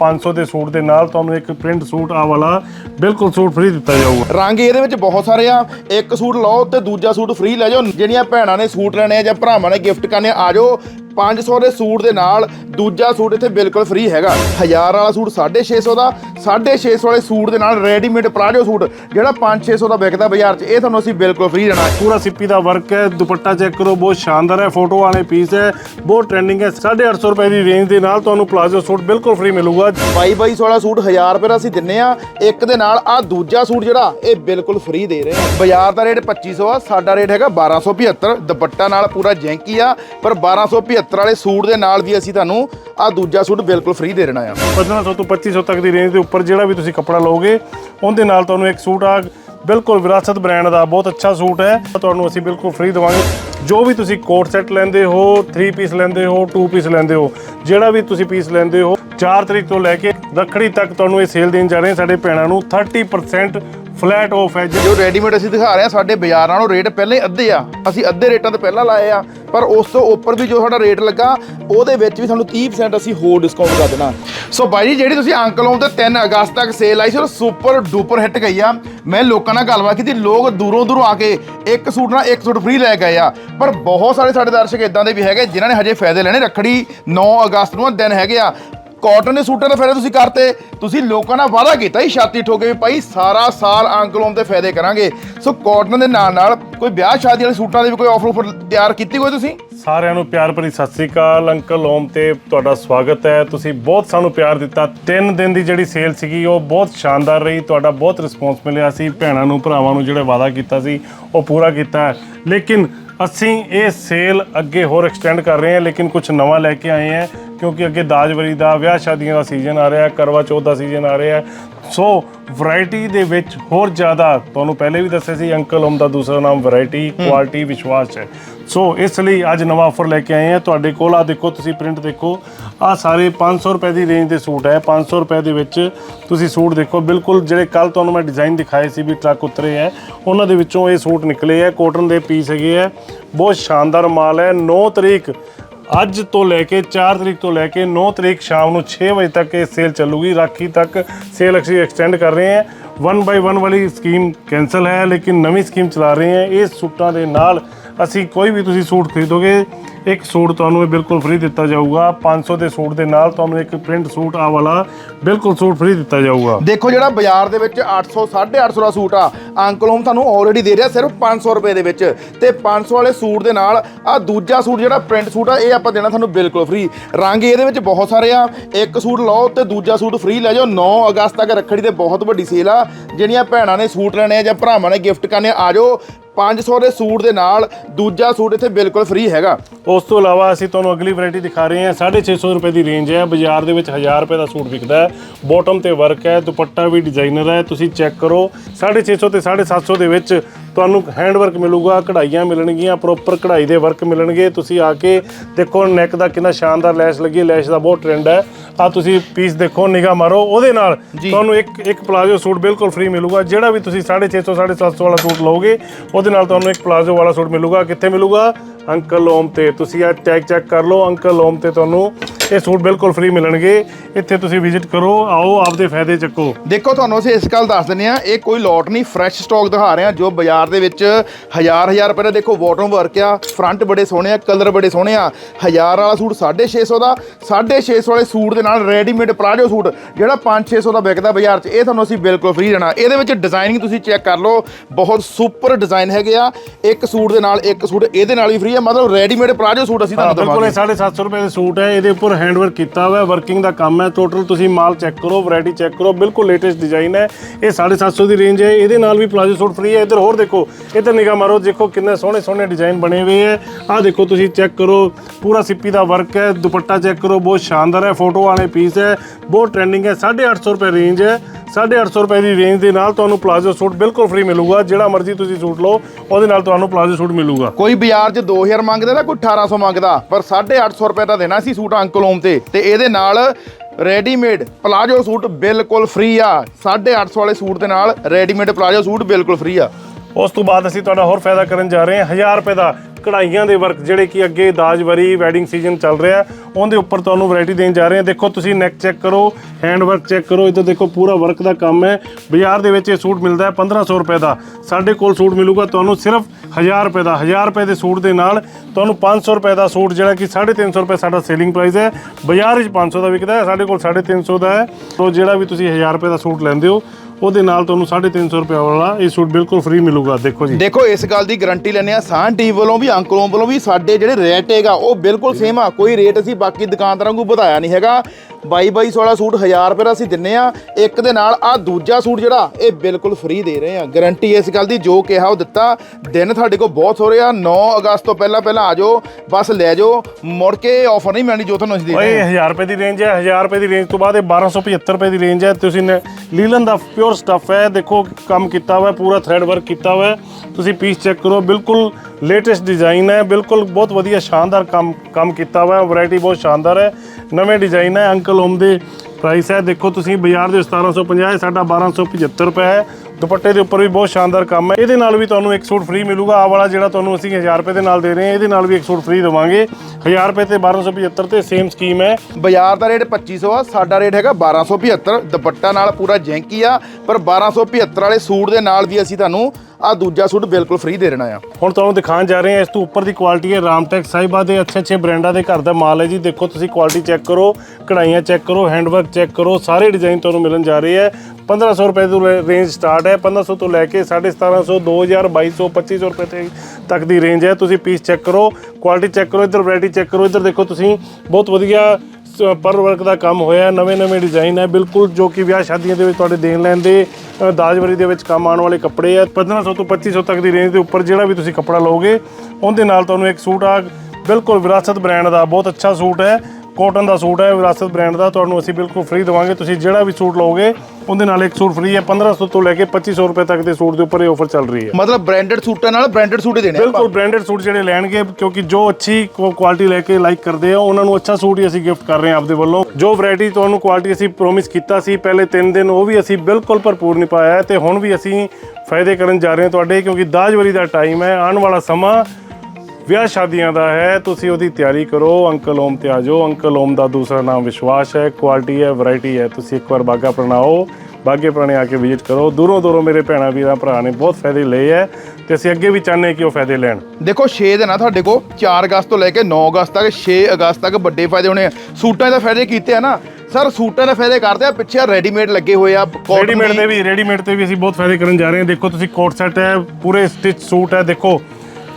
500 ਦੇ ਸੂਟ ਦੇ ਨਾਲ ਤੁਹਾਨੂੰ ਇੱਕ ਪ੍ਰਿੰਟ ਸੂਟ ਆ ਵਾਲਾ ਬਿਲਕੁਲ ਸੂਟ ਫ੍ਰੀ ਦਿੱਤਾ ਜਾਊਗਾ। ਰੰਗ ਇਹਦੇ ਵਿੱਚ ਬਹੁਤ ਸਾਰੇ ਆ। ਇੱਕ ਸੂਟ ਲਓ ਤੇ ਦੂਜਾ ਸੂਟ ਫ੍ਰੀ ਲੈ ਜਾਓ। ਜਿਹੜੀਆਂ ਭੈਣਾਂ ਨੇ ਸੂਟ ਲੈਣੇ ਆ ਜਾਂ ਭਰਾਵਾਂ ਨੇ ਗਿਫਟ ਕਰਨੇ ਆ ਆ ਜਾਓ। 500 ਦੇ ਸੂਟ ਦੇ ਨਾਲ ਦੂਜਾ ਸੂਟ ਇੱਥੇ ਬਿਲਕੁਲ ਫ੍ਰੀ ਹੈਗਾ। 1000 ਵਾਲਾ ਸੂਟ 650 ਦਾ 650 ਵਾਲੇ ਸੂਟ ਦੇ ਨਾਲ ਰੈਡੀਮੇਡ ਪਲਾਜੋ ਸੂਟ ਜਿਹੜਾ 5-600 ਦਾ ਵਿਕਦਾ ਬਾਜ਼ਾਰ 'ਚ ਇਹ ਤੁਹਾਨੂੰ ਅਸੀਂ ਬਿਲਕੁਲ ਫ੍ਰੀ ਦੇਣਾ ਪੂਰਾ ਸਿੱਪੀ ਦਾ ਵਰਕ ਹੈ ਦੁਪੱਟਾ ਚੈੱਕ ਕਰੋ ਬਹੁਤ ਸ਼ਾਨਦਾਰ ਹੈ ਫੋਟੋ ਵਾਲੇ ਪੀਸ ਹੈ ਬਹੁਤ ਟ੍ਰੈਂਡਿੰਗ ਹੈ 850 ਰੁਪਏ ਦੀ ਰੇਂਜ ਦੇ ਨਾਲ ਤੁਹਾਨੂੰ ਪਲਾਜ਼ੋ ਸੂਟ ਬਿਲਕੁਲ ਫ੍ਰੀ ਮਿਲੂਗਾ। 2200 ਵਾਲਾ ਸੂਟ 1000 ਰੁਪਏ ਦਾ ਅਸੀਂ ਦਿੰਨੇ ਆ ਇੱਕ ਦੇ ਨਾਲ ਆ ਦੂਜਾ ਸੂਟ ਜਿਹੜਾ ਇਹ ਬਿਲਕੁਲ ਫ੍ਰੀ ਦੇ ਰਹੇ ਆ। ਬਾਜ਼ਾਰ ਦਾ ਰੇਟ 2500 ਆ ਸਾਡਾ ਰੇਟ ਹੈਗਾ 1275 ਦੁਪੱਟਾ ਨਾਲ ਪੂਰਾ ਜੈਂਕੀ ਆ ਪਰ 1275 ਵਾਲੇ ਸੂਟ ਦੇ ਨਾਲ ਵੀ ਅਸੀਂ ਤੁਹਾਨੂੰ ਆ ਦੂਜਾ ਸੂਟ ਬਿਲਕੁਲ ਫ੍ਰੀ ਦੇ ਦੇਣਾ ਆ। 1500 ਤੋਂ 2500 ਤੱਕ ਦੀ ਰੇਂਜ ਦੇ ਉੱਪਰ ਜਿਹੜਾ ਵੀ ਤੁਸੀਂ ਕੱਪੜਾ ਲਓਗੇ, ਉਹਦੇ ਨਾਲ ਤੁਹਾਨੂੰ ਇੱਕ ਸੂਟ ਆ, ਬਿਲਕੁਲ ਵਿਰਾਸਤ ਬ੍ਰਾਂਡ ਦਾ, ਬਹੁਤ ਅੱਛਾ ਸੂਟ ਹੈ। ਤੁਹਾਨੂੰ ਅਸੀਂ ਬਿਲਕੁਲ ਫ੍ਰੀ ਦੇਵਾਂਗੇ। ਜੋ ਵੀ ਤੁਸੀਂ ਕੋਟ ਸੈੱਟ ਲੈਂਦੇ ਹੋ 3 ਪੀਸ ਲੈਂਦੇ ਹੋ 2 ਪੀਸ ਲੈਂਦੇ ਹੋ, ਜਿਹੜਾ ਵੀ ਤੁਸੀਂ ਪੀਸ ਲੈਂਦੇ ਹੋ 4 ਤਰੀਕ ਤੋਂ ਲੈ ਕੇ ਰੱਖੜੀ ਤੱਕ ਤੁਹਾਨੂੰ ਇਹ ਸੇਲ ਦੇਣ ਜਾ ਰਹੇ ਹਾਂ ਸਾਡੇ ਭੈਣਾਂ ਨੂੰ 30% ਫਲੈਟ ਆਫ ਹੈ ਜੋ। ਰੈਡੀਮੇਡ ਅਸੀਂ ਦਿਖਾ ਰਹੇ ਹਾਂ, ਸਾਡੇ ਬਾਜ਼ਾਰ ਨਾਲੋਂ ਰੇਟ ਪਹਿਲਾਂ ਹੀ ਅੱਧੇ ਆ। ਅਸੀਂ ਅੱਧੇ ਰੇਟਾਂ ਤੇ ਪਹਿਲਾਂ ਲਾਏ ਆ, ਪਰ ਉਸ ਤੋਂ ਉੱਪਰ ਵੀ ਜੋ ਸਾਡਾ ਰੇਟ ਲੱਗਾ, ਉਹਦੇ ਵਿੱਚ ਵੀ ਸਾਨੂੰ 30% ਅਸੀਂ ਹੋਰ ਡਿਸਕਾਊਂਟ ਕਰ ਦੇਣਾ। ਸੋ ਬਾਈ ਜੀ, ਜਿਹੜੀ ਤੁਸੀਂ ਅੰਕਲ ਹੋਮ ਤੇ 3 ਅਗਸਤ ਤੱਕ ਸੇਲ ਆਈ ਸੀ, ਉਹ ਸੁਪਰ ਡੂਪਰ ਹਿੱਟ ਗਈ ਆ। ਮੈਂ ਲੋਕਾਂ ਨਾਲ ਗੱਲਬਾਤ ਕੀਤੀ, ਲੋਕ ਦੂਰੋਂ ਦੂਰੋਂ ਆ ਕੇ ਇੱਕ ਸੂਟ ਨਾਲ ਇੱਕ ਸੂਟ ਫ੍ਰੀ ਲੈ ਗਏ ਆ। ਪਰ ਬਹੁਤ ਸਾਰੇ ਸਾਡੇ ਦਰਸ਼ਕ ਇਦਾਂ ਦੇ ਵੀ ਹੈਗੇ, ਜਿਨ੍ਹਾਂ ਨੇ ਹਜੇ ਫਾਇਦੇ ਲੈਣੇ ਰੱਖੜੀ 9 ਅਗਸਤ ਨੂੰ ਦਿਨ ਹੈਗੇ ਆ। ਕਾਟਨ ਦੇ ਸੂਟਾਂ ਦੇ ਫਾਇਦੇ ਤੁਸੀਂ ਕਰਤੇ। ਤੁਸੀਂ ਲੋਕਾਂ ਨਾਲ ਵਾਅਦਾ ਕੀਤਾ ਹੀ ਛਾਤੀ ਠੋਕੇ ਵੀ ਭਾਈ ਸਾਰਾ ਸਾਲ ਅੰਕਲ ਹੋਮ ਦੇ ਫਾਇਦੇ ਕਰਾਂਗੇ। ਸੋ ਕਾਟਨ ਦੇ ਨਾਲ ਨਾਲ ਕੋਈ ਵਿਆਹ ਸ਼ਾਦੀ ਵਾਲੇ ਸੂਟਾਂ ਦੇ ਵੀ ਕੋਈ ਆਫਰ ਆਫਰ ਤਿਆਰ ਕੀਤੀ ਕੋਈ ਤੁਸੀਂ? ਸਾਰਿਆਂ ਨੂੰ ਪਿਆਰ ਭਰੀ ਸਤਿ ਸ੍ਰੀ ਅਕਾਲ। ਅੰਕਲ ਓਮ ਤੇ ਤੁਹਾਡਾ ਸਵਾਗਤ ਹੈ। ਤੁਸੀਂ ਬਹੁਤ ਸਾਨੂੰ ਪਿਆਰ ਦਿੱਤਾ। ਤਿੰਨ ਦਿਨ ਦੀ ਜਿਹੜੀ ਸੇਲ ਸੀਗੀ, ਉਹ ਬਹੁਤ ਸ਼ਾਨਦਾਰ ਰਹੀ। ਤੁਹਾਡਾ ਬਹੁਤ ਰਿਸਪੌਂਸ ਮਿਲਿਆ ਸੀ। ਭੈਣਾਂ ਨੂੰ, ਭਰਾਵਾਂ ਨੂੰ ਜਿਹੜਾ ਵਾਅਦਾ ਕੀਤਾ ਸੀ, ਉਹ ਪੂਰਾ ਕੀਤਾ ਹੈ। ਲੇਕਿਨ ਅਸੀਂ ਇਹ ਸੇਲ ਅੱਗੇ ਹੋਰ ਐਕਸਟੈਂਡ ਕਰ ਰਹੇ ਹਾਂ, ਲੇਕਿਨ ਕੁਝ ਨਵਾਂ ਲੈ ਕੇ ਆਏ ਹਾਂ। ਕਿਉਂਕਿ ਅੱਗੇ ਦਾਜਵਰੀ ਦਾ ਵਿਆਹ ਸ਼ਾਦੀਆਂ ਦਾ ਸੀਜ਼ਨ ਆ ਰਿਹਾ ਹੈ ਕਰਵਾ ਚੌਥ ਦਾ ਸੀਜ਼ਨ ਆ ਰਿਹਾ। ਹੈ ਸੋ ਵੈਰਾਈਟੀ ਦੇ ਵਿੱਚ ਹੋਰ ਜ਼ਿਆਦਾ ਤੁਹਾਨੂੰ ਪਹਿਲੇ ਵੀ ਦੱਸਿਆ ਸੀ ਅੰਕਲ ਓਮ ਦਾ ਦੂਸਰਾ ਨਾਮ ਵੈਰਾਈਟੀ ਕੁਆਲਿਟੀ ਵਿਸ਼ਵਾਸ ਹੈ। ਸੋ ਇਸ ਲਈ ਅੱਜ ਨਵਾਂ ਆਫਰ ਲੈ ਕੇ ਆਏ ਹਾਂ। ਤੁਹਾਡੇ ਕੋਲ ਆ ਦੇਖੋ ਤੁਸੀਂ ਪ੍ਰਿੰਟ ਦੇਖੋ ਆ ਸਾਰੇ 500 ਰੁਪਏ ਦੀ ਰੇਂਜ ਦੇ ਸੂਟ ਹੈ। 500 ਰੁਪਏ ਦੇ ਵਿੱਚ ਤੁਸੀਂ ਸੂਟ ਦੇਖੋ ਬਿਲਕੁਲ ਜਿਹੜੇ ਕੱਲ ਤੁਹਾਨੂੰ ਮੈਂ ਡਿਜ਼ਾਈਨ ਦਿਖਾਏ ਸੀ ਵੀ ਟਰੱਕ ਉਤਰੇ ਹੈ ਉਹਨਾਂ ਦੇ ਵਿੱਚੋਂ ਇਹ ਸੂਟ ਨਿਕਲੇ ਹੈ। ਕੋਟਨ ਦੇ ਪੀਸ ਹੈਗੇ ਹੈ। ਬਹੁਤ ਸ਼ਾਨਦਾਰ ਮਾਲ ਹੈ। 9 ਤਰੀਕ ਅੱਜ ਤੋਂ ਲੈ ਕੇ 4 ਤਰੀਕ ਤੋਂ ਲੈ ਕੇ 9 ਤਰੀਕ ਸ਼ਾਮ ਨੂੰ 6 ਵਜੇ ਤੱਕ ਇਹ ਸੇਲ ਚੱਲੂਗੀ। ਰਾਖੀ ਤੱਕ ਸੇਲ ਅਸੀਂ ਐਕਸਟੈਂਡ ਕਰ ਰਹੇ ਹਾਂ। 1 ਬਾਈ 1 ਵਾਲੀ ਸਕੀਮ ਕੈਨਸਲ ਹੈ, ਲੇਕਿਨ ਨਵੀਂ ਸਕੀਮ ਚਲਾ ਰਹੇ ਹਾਂ। ਇਸ ਸੂਟਾਂ ਦੇ ਨਾਲ ਅਸੀਂ ਕੋਈ ਵੀ ਤੁਸੀਂ ਸੂਟ ਖਰੀਦੋਗੇ ਇੱਕ ਸੂਟ ਤੁਹਾਨੂੰ ਇਹ ਬਿਲਕੁਲ ਫ੍ਰੀ ਦਿੱਤਾ ਜਾਊਗਾ। 500 ਦੇ ਸੂਟ ਦੇ ਨਾਲ ਤੁਹਾਨੂੰ ਇੱਕ ਪ੍ਰਿੰਟ ਸੂਟ ਆ ਵਾਲਾ ਬਿਲਕੁਲ ਸੂਟ ਫ੍ਰੀ ਦਿੱਤਾ ਜਾਊਗਾ। ਦੇਖੋ ਜਿਹੜਾ ਬਾਜ਼ਾਰ ਦੇ ਵਿੱਚ 800 850 ਦਾ ਸੂਟ ਆ, ਅੰਕਲ ਹੋਮ ਤੁਹਾਨੂੰ ਆਲਰੇਡੀ ਦੇ ਰਿਹਾ ਸਿਰਫ 500 ਰੁਪਏ ਦੇ ਵਿੱਚ। ਤੇ 500 ਵਾਲੇ ਸੂਟ ਦੇ ਨਾਲ ਆ ਦੂਜਾ ਸੂਟ ਜਿਹੜਾ ਪ੍ਰਿੰਟ ਸੂਟ ਆ, ਇਹ ਆਪਾਂ ਦੇਣਾ ਤੁਹਾਨੂੰ ਬਿਲਕੁਲ ਫ੍ਰੀ ਰੰਗ ਇਹਦੇ ਵਿੱਚ ਬਹੁਤ ਸਾਰੇ ਆ। ਇੱਕ ਸੂਟ ਲਓ ਤੇ ਦੂਜਾ ਸੂਟ ਫ੍ਰੀ ਲੈ ਜਾਓ। 9 ਅਗਸਤ ਤੱਕ ਰੱਖੜੀ ਤੇ ਬਹੁਤ ਵੱਡੀ ਸੇਲ ਆ। ਜਿਹੜੀਆਂ ਭੈਣਾਂ ਨੇ ਸੂਟ ਲੈਣੇ ਆ ਜਾਂ ਭਰਾਵਾਂ ਨੇ ਗਿਫਟ ਕਰਨੇ ਆ ਆ ਜਾਓ। 500 ਦੇ ਸੂਟ ਦੇ ਨਾਲ ਦੂਜਾ ਸੂਟ ਇੱਥੇ ਬਿਲਕੁਲ ਫ੍ਰੀ ਹੈਗਾ। ਉਸ ਤੋਂ ਇਲਾਵਾ ਅਸੀਂ ਤੁਹਾਨੂੰ ਅਗਲੀ ਵੈਰਾਈਟੀ ਦਿਖਾ ਰਹੇ ਹਾਂ। 650 ਰੁਪਏ ਦੀ ਰੇਂਜ ਹੈ। ਬਾਜ਼ਾਰ ਦੇ ਵਿੱਚ 1000 ਰੁਪਏ ਦਾ ਸੂਟ ਵਿਕਦਾ ਹੈ। ਬਾਟਮ ਤੇ ਵਰਕ ਹੈ। ਦੁਪੱਟਾ ਵੀ ਡਿਜ਼ਾਈਨਰ ਹੈ। ਤੁਸੀਂ ਚੈੱਕ ਕਰੋ। 650 ਤੇ 750 ਦੇ ਵਿੱਚ ਤੁਹਾਨੂੰ ਹੈਂਡ ਵਰਕ ਮਿਲੂਗਾ ਕਢਾਈਆਂ ਮਿਲਣਗੀਆਂ ਪ੍ਰੋਪਰ ਕਢਾਈ ਦੇ ਵਰਕ ਮਿਲਣਗੇ। ਤੁਸੀਂ ਆ ਕੇ ਦੇਖੋ ਨੈਕ ਦਾ ਕਿੰਨਾ ਸ਼ਾਨਦਾਰ ਲੈਸ਼ ਲੱਗੀ ਲੈਸ਼ ਦਾ ਬਹੁਤ ਟ੍ਰੈਂਡ ਹੈ। ਆ ਤੁਸੀਂ ਪੀਸ ਦੇਖੋ ਨਿਗਾਹ ਮਾਰੋ ਉਹਦੇ ਨਾਲ ਤੁਹਾਨੂੰ ਇੱਕ ਇੱਕ ਪਲਾਜ਼ੋ ਸੂਟ ਬਿਲਕੁਲ ਫ੍ਰੀ ਮਿਲੂਗਾ। ਜਿਹੜਾ ਵੀ ਤੁਸੀਂ 650 750 ਵਾਲਾ ਸੂਟ ਲਓਗੇ ਉਹਦੇ ਨਾਲ ਤੁਹਾਨੂੰ ਇੱਕ ਪਲਾਜ਼ੋ ਵਾਲਾ ਸੂਟ ਮਿਲੂਗਾ। ਕਿੱਥੇ ਮਿਲੂਗਾ? ਅੰਕਲ ਓਮ ਤੇ। ਤੁਸੀਂ ਆ ਟੈਗ ਚੈੱਕ ਕਰ ਲਓ ਅੰਕਲ ਓਮ ਤੇ ਤੁਹਾਨੂੰ ਇਹ ਸੂਟ ਬਿਲਕੁਲ ਫ੍ਰੀ ਮਿਲਣਗੇ। ਇੱਥੇ ਤੁਸੀਂ ਵਿਜ਼ਿਟ ਕਰੋ ਆਓ ਆਪਦੇ ਫਾਇਦੇ ਚੱਕੋ। ਦੇਖੋ ਤੁਹਾਨੂੰ ਅਸੀਂ ਇਸ ਗੱਲ ਦੱਸ ਦਿੰਦੇ ਆ ਇਹ ਕੋਈ ਲੋਟ ਨਹੀਂ ਫਰੈਸ਼ ਸਟਾਕ ਦਿਖਾ ਰਹੇ ਆ ਜੋ ਬਾਜ਼ਾਰ ਦੇ ਵਿੱਚ ਹਜ਼ਾਰ ਹਜ਼ਾਰ ਰੁਪਏ ਦਾ ਦੇਖੋ ਬਾਟਮ ਵਰਕ ਆ ਫਰੰਟ ਬੜੇ ਸੋਹਣੇ ਆ ਕਲਰ ਬੜੇ ਸੋਹਣੇ ਆ ਹਜ਼ਾਰ ਵਾਲਾ ਸੂਟ 650 ਦਾ 650 ਵਾਲੇ ਸੂਟ ਦੇ ਨਾਲ ਰੈਡੀਮੇਡ ਪਲਾਜੋ ਸੂਟ ਜਿਹੜਾ 5-600 ਦਾ ਵਿਕਦਾ ਬਾਜ਼ਾਰ 'ਚ ਇਹ ਤੁਹਾਨੂੰ ਅਸੀਂ ਬਿਲਕੁਲ ਫ੍ਰੀ ਦੇਣਾ। ਇਹਦੇ ਵਿੱਚ ਡਿਜ਼ਾਈਨਿੰਗ ਤੁਸੀਂ ਚੈੱਕ ਕਰ ਲਓ ਬਹੁਤ ਸੁਪਰ ਡਿਜ਼ਾਈਨ ਹੈਗੇ ਆ ਇੱਕ ਸੂਟ ਦੇ ਨਾਲ ਇੱਕ ਸੂਟ ਇਹਦੇ ਨਾਲ ਵੀ ਫ੍ਰੀ ਆ ਮਤਲਬ ਰੈਡੀਮੇਡ ਪਲਾਜੋ ਸੂਟ ਅਸੀਂ ਤੁਹਾਨੂੰ ਬਿਲਕੁਲ ਦਵਾਂਗੇ। 750 ਰੁਪਏ ਦੇ ਸੂਟ ਹੈ ਇਹਦੇ ਉੱਪਰ ਹੈਂਡ ਵਰਕ ਕੀਤਾ ਹੋਇਆ ਵਰਕਿੰਗ ਦਾ ਕੰਮ ਹੈ ਟੋਟਲ ਤੁਸੀਂ ਮਾਲ ਚੈੱਕ ਕਰੋ ਵੈਰਾਈਟੀ ਚੈੱਕ ਕਰੋ, ਬਿਲਕੁਲ ਲੇਟੈਸਟ ਡਿਜ਼ਾਈਨ ਹੈ। ਇਹ 750 ਦੀ ਰੇਂਜ ਹੈ। ਇਹਦੇ ਨਾਲ ਵੀ ਪਲਾਜੋ ਸੂਟ ਫ੍ਰੀ ਹੈ। ਇੱਧਰ ਹੋਰ ਦੇਖੋ, ਇੱਧਰ ਨਿਗਾਹ ਮਾਰੋ, ਦੇਖੋ ਕਿੰਨੇ ਸੋਹਣੇ ਸੋਹਣੇ ਡਿਜ਼ਾਈਨ ਬਣੇ ਹੋਏ ਹੈ। ਆਹ ਦੇਖੋ ਤੁਸੀਂ ਚੈੱਕ ਕਰੋ, ਪੂਰਾ ਸਿੱਪੀ ਦਾ ਵਰਕ ਹੈ। ਦੁਪੱਟਾ ਚੈੱਕ ਕਰੋ, ਬਹੁਤ ਸ਼ਾਨਦਾਰ ਹੈ। ਫੋਟੋ ਵਾਲੇ ਪੀਸ ਹੈ। ਬਹੁਤ ਟ੍ਰੈਂਡਿੰਗ ਹੈ। 850 ਰੁਪਏ ਰੇਂਜ ਹੈ। 850 ਰੁਪਏ ਦੀ ਰੇਂਜ ਦੇ ਨਾਲ ਤੁਹਾਨੂੰ ਪਲਾਜੋ ਸੂਟ ਬਿਲਕੁਲ ਫ੍ਰੀ ਮਿਲੂਗਾ। ਜਿਹੜਾ ਮਰਜ਼ੀ ਤੁਸੀਂ ਸੂਟ ਲਓ, ਉਹਦੇ ਨਾਲ ਤੁਹਾਨੂੰ ਪਲਾਜੋ ਸੂਟ ਮਿਲੂਗਾ। ਕੋਈ ਬਾਜ਼ਾਰ 'ਚ 2000 ਮੰਗਦਾ ਨਾ ਕੋਈ 1800 ਮੰਗਦਾ, ਪਰ 850 ਰੁਪਏ ਦਾ ਦੇਣਾ ਸੀ ਸੂਟ ਅੰਕਲ ਹੋਮ ਤੇ। ਤੇ ਇਹਦੇ ਨਾਲ ਰੈਡੀਮੇਡ ਪਲਾਜੋ ਸੂਟ ਬਿਲਕੁਲ ਫ੍ਰੀ ਆ। 850 ਵਾਲੇ ਸੂਟ ਦੇ ਨਾਲ ਰੈਡੀਮੇਡ ਪਲਾਜੋ ਸੂਟ ਬਿਲਕੁਲ ਫ੍ਰੀ ਆ। ਉਸ ਤੋਂ ਬਾਅਦ ਅਸੀਂ ਤੁਹਾਡਾ ਹੋਰ ਫਾਇਦਾ ਕਰਨ ਜਾ ਰਹੇ ਹਾਂ। 1000 ਰੁਪਏ ਦਾ ਕਢਾਈਆਂ ਦੇ ਵਰਕ, ਜਿਹੜੇ ਕਿ ਅੱਗੇ ਦਾਜ ਵਰੀ ਵੈਡਿੰਗ ਸੀਜ਼ਨ ਚੱਲ ਰਿਹਾ ਉਹਦੇ ਉੱਪਰ ਤੁਹਾਨੂੰ ਵੈਰਾਈਟੀ ਦੇਣ ਜਾ ਰਹੇ ਹਾਂ। ਦੇਖੋ, ਤੁਸੀਂ ਨੈਕ ਚੈੱਕ ਕਰੋ ਹੈਂਡ ਵਰਕ ਚੈੱਕ ਕਰੋ ਇੱਧਰ ਦੇਖੋ, ਪੂਰਾ ਵਰਕ ਦਾ ਕੰਮ ਹੈ। ਬਾਜ਼ਾਰ ਦੇ ਵਿੱਚ ਇਹ ਸੂਟ ਮਿਲਦਾ ਹੈ 1500 ਰੁਪਏ ਦਾ। ਸਾਡੇ ਕੋਲ ਸੂਟ ਮਿਲੂਗਾ ਤੁਹਾਨੂੰ ਸਿਰਫ 1000 ਰੁਪਏ ਦਾ। 1000 ਰੁਪਏ ਦੇ ਸੂਟ ਦੇ ਨਾਲ ਤੁਹਾਨੂੰ 500 ਰੁਪਏ ਦਾ ਸੂਟ, ਜਿਹੜਾ ਕਿ 350 ਰੁਪਏ ਸਾਡਾ ਸੇਲਿੰਗ ਪ੍ਰਾਈਸ ਹੈ। ਬਾਜ਼ਾਰ ਵਿੱਚ 500 ਦਾ ਵਿਕਦਾ ਹੈ, ਸਾਡੇ ਕੋਲ 350 ਦਾ ਹੈ। ਤੋ ਜਿਹੜਾ ਵੀ ਤੁਸੀਂ 1000 ਰੁਪਏ ਦਾ ਸੂਟ ਲੈਂਦੇ ਹੋ ਉਹਦੇ ਨਾਲ ਤੁਹਾਨੂੰ 350 ਰੁਪਏ ਵਾਲਾ ਇਹ ਸੂਟ ਬਿਲਕੁਲ ਫ੍ਰੀ ਮਿਲੂਗਾ। ਦੇਖੋ ਜੀ। ਦੇਖੋ ਇਸ ਗੱਲ ਦੀ ਗਾਰੰਟੀ ਲੈਂਦੇ ਆ ਸਾਨ ਟੀਮ ਵੱਲੋਂ ਵੀ ਅੰਕਲੋਂ ਵੱਲੋਂ ਵੀ ਸਾਡੇ ਜਿਹੜੇ ਰੇਟ ਹੈਗਾ ਉਹ ਬਿਲਕੁਲ ਸੇਮ ਆ। ਕੋਈ ਰੇਟ ਅਸੀਂ ਬਾਕੀ ਦੁਕਾਨਦਾਰਾਂ ਨੂੰ ਵਧਾਇਆ ਨਹੀਂ ਹੈਗਾ। 22 22 16 ਸੂਟ 1000 ਰੁਪਏ ਦਾ ਅਸੀਂ ਦਿੰਨੇ ਆ ਇੱਕ ਦੇ ਨਾਲ ਆ ਦੂਜਾ ਸੂਟ ਜਿਹੜਾ ਇਹ ਬਿਲਕੁਲ ਫ੍ਰੀ ਦੇ ਰਹੇ ਆ ਗਾਰੰਟੀ ਇਸ ਗੱਲ ਦੀ ਜੋ ਕਿਹਾ ਉਹ ਦਿੱਤਾ। ਦਿਨ ਤੁਹਾਡੇ ਕੋਲ ਬਹੁਤ ਹੋ ਰਹੇ। ਆ 9 ਅਗਸਤ ਤੋਂ ਪਹਿਲਾਂ ਪਹਿਲਾਂ ਆ ਜਾਓ ਬਸ ਲੈ ਜਾਓ। ਮੁੜ ਕੇ ਆਫਰ ਨਹੀਂ ਮਿਲਣੀ ਜੋ ਤੁਹਾਨੂੰ ਅਸੀਂ ਦੇ। ਰਹੇ ਓਏ ਹਾਂ 1000 ਰੁਪਏ ਦੀ ਰੇਂਜ ਹੈ। 1000 ਰੁਪਏ ਦੀ ਰੇਂਜ ਤੋਂ ਬਾਅਦ ਇਹ 1275 ਰੁਪਏ ਦੀ ਰੇਂਜ ਹੈ। ਤੁਸੀਂ ਲੀਲਨ ਦਾ ਪਿਓਰ ਸਟੱਫ ਹੈ। ਦੇਖੋ, ਕੰਮ ਕੀਤਾ ਹੋਇਆ, ਪੂਰਾ ਥ੍ਰੈਡ ਵਰਕ ਕੀਤਾ ਹੋਇਆ। ਤੁਸੀਂ ਪੀਸ ਚੈੱਕ ਕਰੋ। ਬਿਲਕੁਲ ਲੇਟੈਸਟ ਡਿਜ਼ਾਈਨ ਹੈ। ਬਿਲਕੁਲ ਬਹੁਤ ਵਧੀਆ, ਸ਼ਾਨਦਾਰ ਕੰਮ ਕੰਮ ਕੀਤਾ ਹੋਇਆ। ਹੈ ਵੈਰਾਈਟੀ ਬਹੁਤ ਸ਼ਾਨਦਾਰ ਹੈ। ਨਵੇਂ ਡਿਜ਼ਾਈਨ ਹੈ। ਅੰਕਲ ਓਮ ਦੇ ਪ੍ਰਾਈਸ ਹੈ। ਦੇਖੋ, ਤੁਸੀਂ ਬਾਜ਼ਾਰ ਦੇ 1750 ਹੈ ਸਾਡਾ 1275 ਰੁਪਏ ਹੈ। ਦੁਪੱਟੇ ਦੇ ਉੱਪਰ ਵੀ ਬਹੁਤ ਸ਼ਾਨਦਾਰ ਕੰਮ ਹੈ। ਇਹਦੇ ਨਾਲ ਵੀ ਤੁਹਾਨੂੰ ਇੱਕ ਸੂਟ ਫ੍ਰੀ ਮਿਲੂਗਾ। ਆਹ ਵਾਲਾ ਜਿਹੜਾ ਤੁਹਾਨੂੰ ਅਸੀਂ 1000 ਰੁਪਏ ਦੇ ਨਾਲ ਦੇ ਰਹੇ ਹਾਂ ਇਹਦੇ ਨਾਲ ਵੀ ਇੱਕ ਸੂਟ ਫ੍ਰੀ ਦੇਵਾਂਗੇ। 1000 ਰੁਪਏ ਤੇ 1275 ਤੇ ਸੇਮ ਸਕੀਮ ਹੈ। ਬਾਜ਼ਾਰ ਦਾ ਰੇਟ 2500 ਆ ਸਾਡਾ ਰੇਟ ਹੈਗਾ 1275 ਦੁਪੱਟਾ ਨਾਲ ਪੂਰਾ ਜੈਂਕੀ ਆ ਪਰ 1275 ਵਾਲੇ ਸੂਟ ਦੇ ਨਾਲ ਵੀ ਅਸੀਂ ਤੁਹਾਨੂੰ ਆ ਦੂਜਾ ਸੂਟ ਬਿਲਕੁਲ ਫ੍ਰੀ ਦੇ ਦੇਣਾ ਆ। ਹੁਣ ਤੁਹਾਨੂੰ ਦਿਖਾਉਣ ਜਾ ਰਹੇ ਹਾਂ ਇਸ ਤੋਂ ਉੱਪਰ ਦੀ ਕੁਆਲਿਟੀ ਹੈ ਰਾਮਟੈਕ ਸਾਹਿਬਾ ਦੇ। ਅੱਛੇ ਅੱਛੇ ਬ੍ਰਾਂਡਾਂ ਦੇ ਘਰ ਦਾ ਮਾਲ ਹੈ ਜੀ। ਦੇਖੋ ਤੁਸੀਂ ਕੁਆਲਿਟੀ ਚੈੱਕ ਕਰੋ ਕਢਾਈਆਂ ਚੈੱਕ ਕਰੋ ਹੈਂਡਵਰਕ ਚੈੱਕ ਕਰੋ ਸਾਰੇ ਡਿਜ਼ਾਈਨ ਤੁਹਾਨੂੰ ਮਿਲਣ ਜਾ ਰਹੇ ਹੈ। 1500 ਰੁਪਏ ਤੋਂ ਰੇਂਜ ਸਟਾਰਟ ਹੈ। 1500 ਤੋਂ ਲੈ ਕੇ 1750 2000 2200 2500 ਰੁਪਏ ਤੇ ਤੱਕ ਦੀ ਰੇਂਜ ਹੈ। ਤੁਸੀਂ ਪੀਸ ਚੈੱਕ ਕਰੋ ਕੁਆਲਿਟੀ ਚੈੱਕ ਕਰੋ, ਇੱਧਰ ਵੈਰਾਈਟੀ ਚੈੱਕ ਕਰੋ। ਇੱਧਰ ਦੇਖੋ ਤੁਸੀਂ, ਬਹੁਤ ਵਧੀਆ ਸ- ਪਰ ਵਰਕ ਦਾ ਕੰਮ ਹੋਇਆ ਨਵੇਂ ਨਵੇਂ ਡਿਜ਼ਾਈਨ ਹੈ। ਬਿਲਕੁਲ ਜੋ ਕਿ ਵਿਆਹ ਸ਼ਾਦੀਆਂ ਦੇ ਵਿੱਚ ਤੁਹਾਡੇ ਦੇਣ ਲੈਣ ਦੇ ਦਾਜਵਰੀ ਦੇ ਵਿੱਚ ਕੰਮ ਆਉਣ ਵਾਲੇ ਕੱਪੜੇ ਆ 1500 ਤੋਂ 2500 ਤੱਕ ਦੀ ਰੇਂਜ ਦੇ ਉੱਪਰ ਜਿਹੜਾ ਵੀ ਤੁਸੀਂ ਕੱਪੜਾ ਲਓਗੇ, ਉਹਦੇ ਨਾਲ ਤੁਹਾਨੂੰ ਇੱਕ ਸੂਟ ਆ। ਬਿਲਕੁਲ ਵਿਰਾਸਤ ਬ੍ਰਾਂਡ ਦਾ, ਬਹੁਤ ਅੱਛਾ ਸੂਟ ਹੈ। ਕਾਟਨ ਦਾ ਸੂਟ ਹੈ ਵਿਰਾਸਤ ਬ੍ਰਾਂਡ ਦਾ ਤੁਹਾਨੂੰ ਅਸੀਂ ਬਿਲਕੁਲ ਫ੍ਰੀ ਦੇਵਾਂਗੇ। ਤੁਸੀਂ ਜਿਹੜਾ ਵੀ ਸੂਟ ਲਓਗੇ ਉਹਦੇ ਨਾਲ ਇੱਕ ਸੂਟ ਫ੍ਰੀ ਹੈ। 1500 ਤੋਂ ਲੈ ਕੇ 2500 ਰੁਪਏ ਤੱਕ ਦੇ ਸੂਟ ਦੇ ਉੱਪਰ ਇਹ ਆਫਰ ਚੱਲ ਰਹੀ ਹੈ। ਮਤਲਬ ਬ੍ਰਾਂਡਡ ਸੂਟਾਂ ਨਾਲ ਬ੍ਰਾਂਡਡ ਸੂਟ ਹੀ ਦੇਣੇ। ਬਿਲਕੁਲ ਬ੍ਰਾਂਡਡ ਸੂਟ ਜਿਹੜੇ ਲੈਣਗੇ ਕਿਉਂਕਿ ਜੋ ਅੱਛੀ ਕੁਆਲਿਟੀ ਲੈ ਕੇ ਲਾਈਕ ਕਰਦੇ ਆ ਉਹਨਾਂ ਨੂੰ ਅੱਛਾ ਸੂਟ ਹੀ ਅਸੀਂ ਗਿਫਟ ਕਰ ਰਹੇ ਹਾਂ ਆਪਦੇ ਵੱਲੋਂ। ਜੋ ਵੈਰਾਈਟੀ ਤੁਹਾਨੂੰ ਕੁਆਲਿਟੀ ਅਸੀਂ ਪ੍ਰੋਮਿਸ ਕੀਤਾ ਸੀ ਪਹਿਲੇ 3 ਦਿਨ ਉਹ ਵੀ ਅਸੀਂ ਬਿਲਕੁਲ ਭਰਪੂਰ ਨਹੀਂ ਪਾਇਆ ਤੇ ਹੁਣ ਵੀ ਅਸੀਂ ਫਾਇਦੇ ਕਰਨ ਜਾ ਰਹੇ ਹਾਂ ਤੁਹਾਡੇ ਕਿਉਂਕਿ ਦਾਜਵਰੀ ਦਾ ਟਾਈਮ ਹੈ ਆਉਣ ਵਾਲਾ ਸਮਾਂ ਵਿਆਹ ਸ਼ਾਦੀਆਂ ਦਾ ਹੈ ਤੁਸੀਂ ਉਹਦੀ ਤਿਆਰੀ ਕਰੋ ਅੰਕਲ ਓਮ ਤੇ ਆ ਜਾਓ। ਅੰਕਲ ਓਮ ਦਾ ਦੂਸਰਾ ਨਾਮ ਵਿਸ਼ਵਾਸ ਹੈ ਕੁਆਲਿਟੀ ਹੈ ਵੈਰਾਈਟੀ ਹੈ ਤੁਸੀਂ ਇੱਕ ਵਾਰ ਬਾਗਾ ਪ੍ਰਣਾਓ ਬਾਗੇ ਪੁਰਾਣੇ ਆ ਕੇ ਵਿਜ਼ਿਟ ਕਰੋ। ਦੂਰੋਂ ਦੂਰੋਂ ਮੇਰੇ ਭੈਣਾਂ ਵੀਰਾਂ ਭਰਾ ਨੇ ਬਹੁਤ ਫਾਇਦੇ ਲਏ ਹੈ ਤੇ ਅਸੀਂ ਅੱਗੇ ਵੀ ਚਾਹੁੰਦੇ ਹਾਂ ਕਿ ਉਹ ਫਾਇਦੇ ਲੈਣ। ਦੇਖੋ 6 ਦਿਨ ਆ ਤੁਹਾਡੇ ਕੋਲ 4 ਅਗਸਤ ਤੋਂ ਲੈ ਕੇ 9 ਅਗਸਤ ਤੱਕ 6 ਅਗਸਤ ਤੱਕ ਵੱਡੇ ਫਾਇਦੇ ਹੋਣੇ ਆ। ਸੂਟਾਂ ਦੇ ਫਾਇਦੇ ਕੀਤੇ ਆ ਨਾ। ਸਰ ਸੂਟਾਂ ਦੇ ਫਾਇਦੇ ਕਰਦੇ ਆ ਪਿੱਛੇ ਰੈਡੀਮੇਡ ਲੱਗੇ ਹੋਏ ਆ ਰੈਡੀਮੇਡ। ਦੇ ਵੀ ਰੈਡੀਮੇਡ ਤੇ ਵੀ ਅਸੀਂ ਬਹੁਤ ਫਾਇਦੇ ਕਰਨ ਜਾ ਰਹੇ ਹਾਂ। ਦੇਖੋ ਤੁਸੀਂ ਕੋਟ ਸੈਟ ਹੈ ਪੂਰੇ ਸਟਿਚ ਸੂਟ ਹੈ ਦੇਖੋ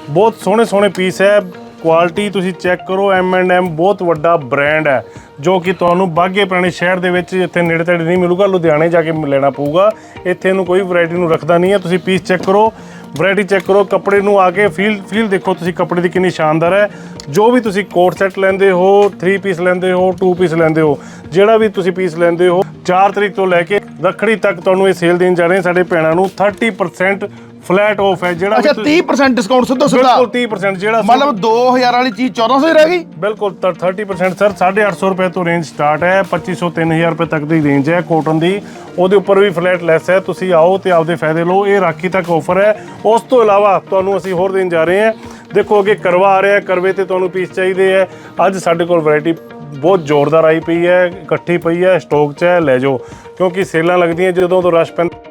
ਬਹੁਤ ਸੋਹਣੇ ਸੋਹਣੇ ਪੀਸ ਹੈ। ਕੁਆਲਿਟੀ ਤੁਸੀਂ ਚੈੱਕ ਕਰੋ ਐਮ ਐਂਡ ਐਮ ਬਹੁਤ ਵੱਡਾ ਬ੍ਰਾਂਡ ਹੈ, ਜੋ ਕਿ ਤੁਹਾਨੂੰ ਬਾਗੇ ਪੁਰਾਣੇ ਸ਼ਹਿਰ ਦੇ ਵਿੱਚ ਇੱਥੇ ਨੇੜੇ ਤੇੜੇ ਨਹੀਂ ਮਿਲੂਗਾ, ਲੁਧਿਆਣੇ ਜਾ ਕੇ ਲੈਣਾ ਪਊਗਾ। ਇੱਥੇ ਇਹਨੂੰ ਕੋਈ ਵੈਰਾਈਟੀ ਨੂੰ ਰੱਖਦਾ ਨਹੀਂ ਹੈ। ਤੁਸੀਂ ਪੀਸ ਚੈੱਕ ਕਰੋ ਵੈਰਾਈਟੀ ਚੈੱਕ ਕਰੋ, ਕੱਪੜੇ ਨੂੰ ਆ ਕੇ ਫੀਲ ਫੀਲ ਦੇਖੋ ਤੁਸੀਂ ਕੱਪੜੇ ਦੀ ਕਿੰਨੀ ਸ਼ਾਨਦਾਰ ਹੈ। ਜੋ ਵੀ ਤੁਸੀਂ ਕੋਟ ਸੈੱਟ ਲੈਂਦੇ ਹੋ 3 ਪੀਸ ਲੈਂਦੇ ਹੋ 2 ਪੀਸ ਲੈਂਦੇ ਹੋ, ਜਿਹੜਾ ਵੀ ਤੁਸੀਂ ਪੀਸ ਲੈਂਦੇ ਹੋ 4 ਤਰੀਕ ਤੋਂ ਲੈ ਕੇ ਰੱਖੜੀ ਤੱਕ ਤੁਹਾਨੂੰ ਇਹ ਸੇਲ ਦੇਣ ਜਾ ਰਹੇ ਸਾਡੇ ਭੈਣਾਂ ਨੂੰ। 30% ਫਲੈਟ ਆਫ ਹੈ ਜਿਹੜਾ ਅੱਛਾ ਤੁਸੀਂ- 30% ਡਿਸਕਾਊਂਟ ਸਿੱਧਾ ਸਿੱਧਾ। ਬਿਲਕੁਲ 30% ਜਿਹੜਾ ਮਤਲਬ 2000 ਵਾਲੀ ਚੀਜ਼ 1400 ਹੀ ਰਹਿ ਗਈ? ਬਿਲਕੁਲ ਤਾਂ 30% ਸਰ 850 ਰੁਪਏ ਤੋਂ ਰੇਂਜ ਸਟਾਰਟ ਹੈ 2500 3000 ਰੁਪਏ ਤੱਕ ਦੀ ਰੇਂਜ ਹੈ ਕੋਟਨ ਦੀ। ਉਹਦੇ ਉੱਪਰ ਵੀ ਫਲੈਟ ਲੈਸ ਹੈ ਤੁਸੀਂ ਆਓ ਤੇ ਆਪਦੇ ਫਾਇਦੇ ਲਓ ਇਹ ਰਾਖੀ ਤੱਕ ਆਫਰ ਹੈ। ਉਸ ਤੋਂ ਇਲਾਵਾ ਤੁਹਾਨੂੰ ਅਸੀਂ ਹੋਰ ਦੇਣ ਜਾ ਰਹੇ ਹਾਂ। ਦੇਖੋ ਅੱਗੇ ਕਰਵਾ ਆ ਰਿਹਾ ਕਰਵੇ ਤੇ ਤੁਹਾਨੂੰ ਪੀਸ ਚਾਹੀਦੇ ਹੈ। ਅੱਜ ਸਾਡੇ ਕੋਲ ਵੈਰਾਈਟੀ ਬਹੁਤ ਜ਼ੋਰਦਾਰ ਆਈ ਪਈ ਹੈ ਇਕੱਠੀ ਪਈ ਹੈ ਸਟਾਕ 'ਚ ਹੈ ਲੈ ਜਾਓ। ਕਿਉਂਕਿ ਸੇਲਾਂ ਲੱਗਦੀਆਂ ਜਦੋਂ ਤੋਂ ਰਸ਼ ਪੈਂਦਾ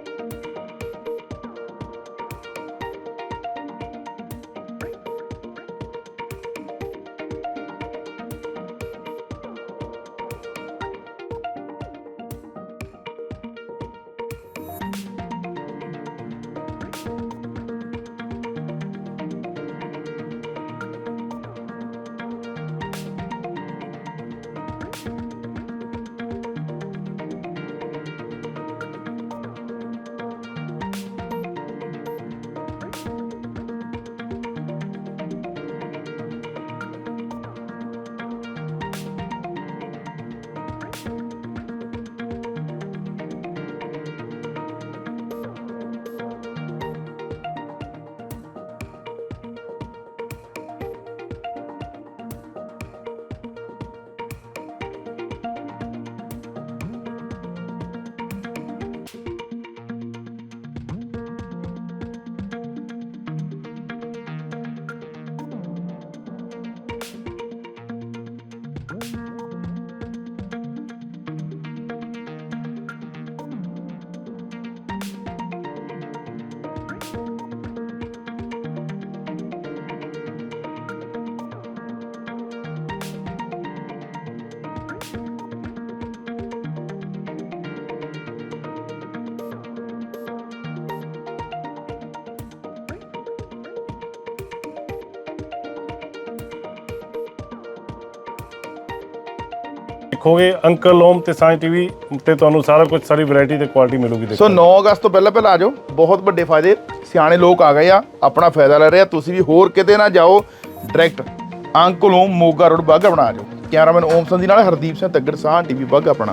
음. ਦੇਖੋਗੇ ਅੰਕਲ ਓਮ ਤੇ ਸਾਂਝ ਟੀਵੀ ਤੇ ਤੁਹਾਨੂੰ ਸਾਰਾ ਕੁਝ ਸਾਰੀ ਵੈਰਾਈਟੀ ਤੇ ਕੁਆਲਿਟੀ ਮਿਲੂਗੀ ਦੇਖੋ ਸੋ 9 ਅਗਸਤ ਤੋਂ ਪਹਿਲਾਂ ਪਹਿਲਾਂ ਆ ਜਾਓ ਬਹੁਤ ਵੱਡੇ ਫਾਇਦੇ ਸਿਆਣੇ ਲੋਕ ਆ ਗਏ ਆ ਆਪਣਾ ਫਾਇਦਾ ਲੈ ਰਹੇ ਆ ਤੁਸੀਂ ਵੀ ਹੋਰ ਕਿਤੇ ਨਾ ਜਾਓ ਡਾਇਰੈਕਟ ਅੰਕਲੋਂ ਮੋਗਾ ਰੋਡ ਬਾਗਾ ਬਣਾ ਜਾਓ। ਕੈਮਰਾਮੈਨ ਓਮ ਸੰਧੀ ਨਾਲ ਹਰਦੀਪ ਸਿੰਘ ਤੱਗੜ ਸਾਹ ਟੀਵੀ ਬਾਗਾ ਆਪਣਾ।